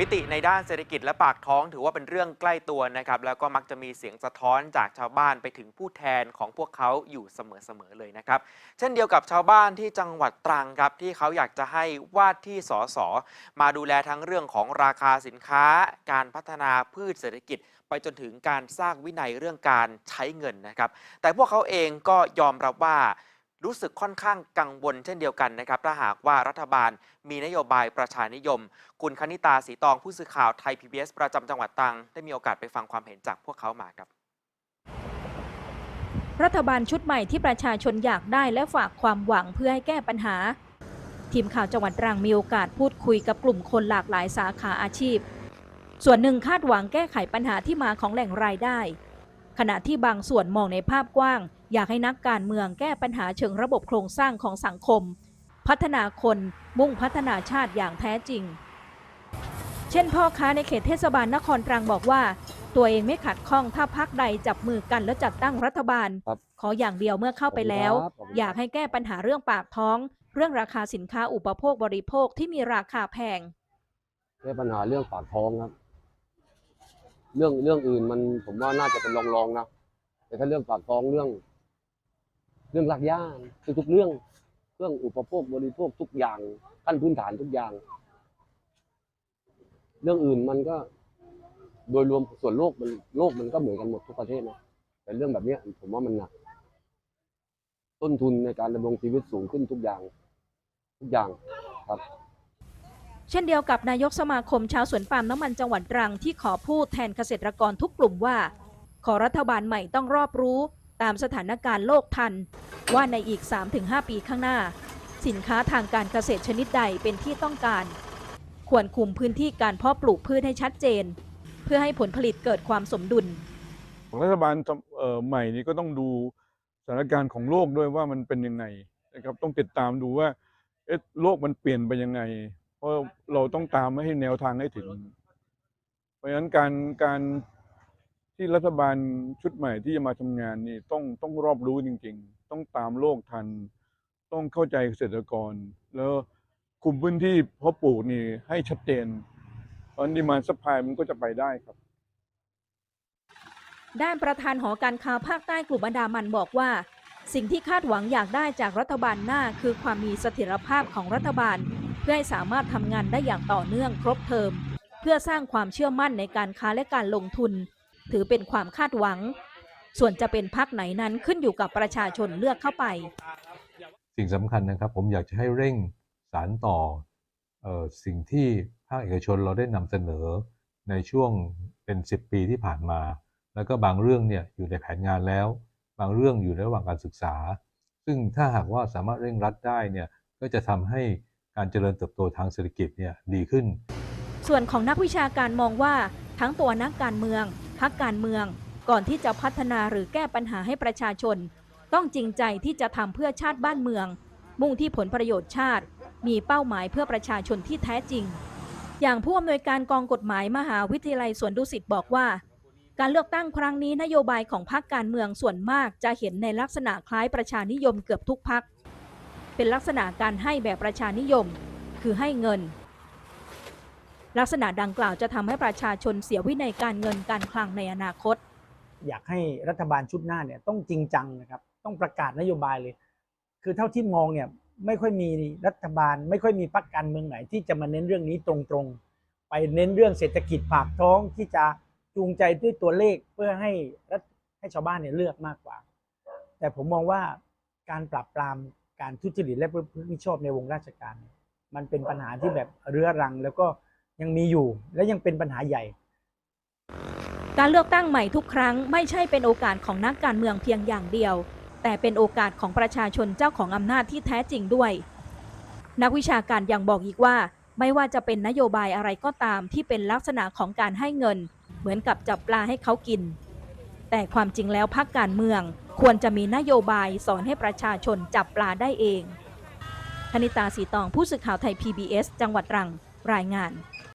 มิติในด้านเศรษฐกิจและปากท้องถือว่าเป็นเรื่องใกล้ตัวนะครับ แล้วก็มักจะมีเสียงสะท้อนจากชาวบ้านไปถึงผู้แทนของพวกเขาอยู่เสมอๆเลยนะครับ เช่นเดียวกับชาวบ้านที่จังหวัดตรังครับ ที่เขาอยากจะให้วาดที่สสมาดูแลทั้งเรื่องของราคาสินค้า การพัฒนาพืชเศรษฐกิจ ไปจนถึงการสร้างวินัยเรื่องการใช้เงินนะครับ แต่พวกเขาเองก็ยอมรับว่า รู้สึกค่อนข้างกังวลเช่นเดียวกันนะครับถ้าหากว่ารัฐบาลมีนโยบายประชานิยม คุณคณิตาสีตองผู้สื่อข่าวไทย PBS ประจำจังหวัดตรัง ได้มีโอกาสไปฟังความเห็นจากพวกเขามาครับ รัฐบาลชุดใหม่ที่ประชาชนอยากได้และฝากความหวังเพื่อให้แก้ปัญหา ทีมข่าวจังหวัดตรังมีโอกาสพูดคุยกับกลุ่มคนหลากหลายสาขาอาชีพ ส่วนหนึ่งคาดหวังแก้ไขปัญหาที่มาของแหล่งรายได้ ขณะที่บางส่วนมองในภาพกว้าง อยากให้นักการเมืองแก้ปัญหาเชิงระบบโครงสร้างของสังคม พัฒนาคนมุ่งพัฒนาชาติอย่างแท้จริง เช่นพ่อค้าในเขตเทศบาลนครตรังบอกว่า ตัวเองไม่ขัดข้องถ้าพักใดจับมือกันแล้วจัดตั้งรัฐบาลครับขออย่างเดียวเมื่อเข้าไปแล้วขอบคุณครับอยากให้แก้ปัญหาเรื่องปากท้อง เรื่องราคาสินค้าอุปโภคบริโภคที่มีราคาแพงแก้ปัญหาเรื่องปากท้องครับ เรื่องเรื่องอื่นมันผมว่าน่าจะเป็นรองรองๆนะแต่ถ้าเรื่องปากท้องเรื่อง เรื่องหลักย่านทุกๆเรื่องเรื่องอุปโภคบริโภคทุกอย่างขั้นพื้นฐานทุกอย่าง เรื่องอื่นมันก็โดยรวมส่วนโลกมันโลกมันก็เหมือนกันหมดทุกประเทศนะแต่เรื่องแบบนี้ผมว่ามันหนัก ต้นทุนในการดำรงชีวิตสูงขึ้นทุกอย่าง ทุกอย่างครับ เช่นเดียวกับนายกสมาคมชาวสวนปาล์มน้ำมันจังหวัดตรังที่ขอพูดแทนเกษตรกรทุกกลุ่มว่า ขอรัฐบาลใหม่ต้องรอบรู้ตามสถานการณ์โลกทัน ว่าในอีก 3-5 ปีข้างหน้า สินค้าทางการเกษตรชนิดใดเป็นที่ต้องการ ควรคุมพื้นที่การเพาะปลูกพืชให้ชัดเจน เพื่อให้ผลผลิตเกิดความสมดุล ของรัฐบาลใหม่นี้ก็ต้องดูสถานการณ์ของโลกด้วยว่ามันเป็นยังไงนะครับต้องติดตามดูว่าโลกมันเปลี่ยนไปยังไง เพราะเราต้องตามม่ให้แนวทางให้ถึง เพราะฉะนั้นการการ ที่รัฐบาลชุดใหม่ที่จะมาทำงานนี่ต้องต้องรอบรู้จริง ๆ ต้องตามโลกทัน ต้องเข้าใจเกษตรกร แล้วคุมพื้นที่เพาะปลูกนี่ให้ชัดเจนตอนดีมานสปายมันก็จะไปได้ครับ ด้านประธานหอการค้าภาคใต้กลุ่มอันดามันบอกว่า สิ่งที่คาดหวังอยากได้จากรัฐบาลหน้าคือความมีเสถียรภาพของรัฐบาล เพื่อให้สามารถทำงานได้อย่างต่อเนื่องครบเทอม เพื่อสร้างความเชื่อมั่นในการค้าและการลงทุน ถือเป็นความคาดหวัง ส่วนจะเป็นพักไหนนั้นขึ้นอยู่กับประชาชนเลือกเข้าไป สิ่งสำคัญนะครับ ผมอยากจะให้เร่งสารต่อเออสิ่งที่ภาคเอกชนเราได้นำเสนอในช่วงเป็น 10 ปีที่ผ่านมา แล้วก็บางเรื่องเนี่ยอยู่ในแผนงานแล้ว บางเรื่องอยู่ในระหว่างการศึกษา ซึ่งถ้าหากว่าสามารถเร่งรัดได้เนี่ยก็จะทำให้การเจริญเติบโตทางเศรษฐกิจเนี่ยดีขึ้น ส่วนของนักวิชาการมองว่า ทั้งตัวนักการเมืองพักการเมือง ก่อนที่จะพัฒนาหรือแก้ปัญหาให้ประชาชน ต้องจริงใจที่จะทำเพื่อชาติบ้านเมือง มุ่งที่ผลประโยชน์ชาติ มีเป้าหมายเพื่อประชาชนที่แท้จริง อย่างผู้อำนวยการกองกฎหมายมหาวิทยาลัยสวนดุสิตบอกว่า การเลือกตั้งครั้งนี้นโยบายของพรรคการเมืองส่วนมากจะเห็นในลักษณะคล้ายประชานิยมเกือบทุกพรรคเป็นลักษณะการให้แบบประชานิยม คือให้เงิน ลักษณะดังกล่าวจะทำให้ประชาชนเสียวินัยการเงินการคลังในอนาคต อยากให้รัฐบาลชุดหน้าเนี่ยต้องจริงจังนะครับ ต้องประกาศนโยบายเลย คือเท่าที่มองเนี่ยไม่ค่อยมีรัฐบาล ไม่ค่อยมีพรรคการเมืองไหน ที่จะมาเน้นเรื่องนี้ตรงๆ ไปเน้นเรื่องเศรษฐกิจปากท้องที่จะจูงใจด้วยตัวเลขเพื่อให้รัฐให้ชาวบ้านเนี่ยเลือกมากกว่า แต่ผมมองว่าการปราบปรามการทุจริตและประพฤติมิชอบในวงราชการ มันเป็นปัญหาที่แบบเรื้อรังแล้วก็ ยังมีอยู่และยังเป็นปัญหาใหญ่ การเลือกตั้งใหม่ทุกครั้งไม่ใช่เป็นโอกาสของนักการเมืองเพียงอย่างเดียว แต่เป็นโอกาสของประชาชนเจ้าของอำนาจที่แท้จริงด้วย นักวิชาการยังบอกอีกว่า ไม่ว่าจะเป็นนโยบายอะไรก็ตามที่เป็นลักษณะของการให้เงิน เหมือนกับจับปลาให้เขากิน แต่ความจริงแล้วพรรคการเมืองควรจะมีนโยบายสอนให้ประชาชนจับปลาได้เองธนิตาสีตองผู้สื่อข่าวไทย PBS จังหวัดตรัง รายงาน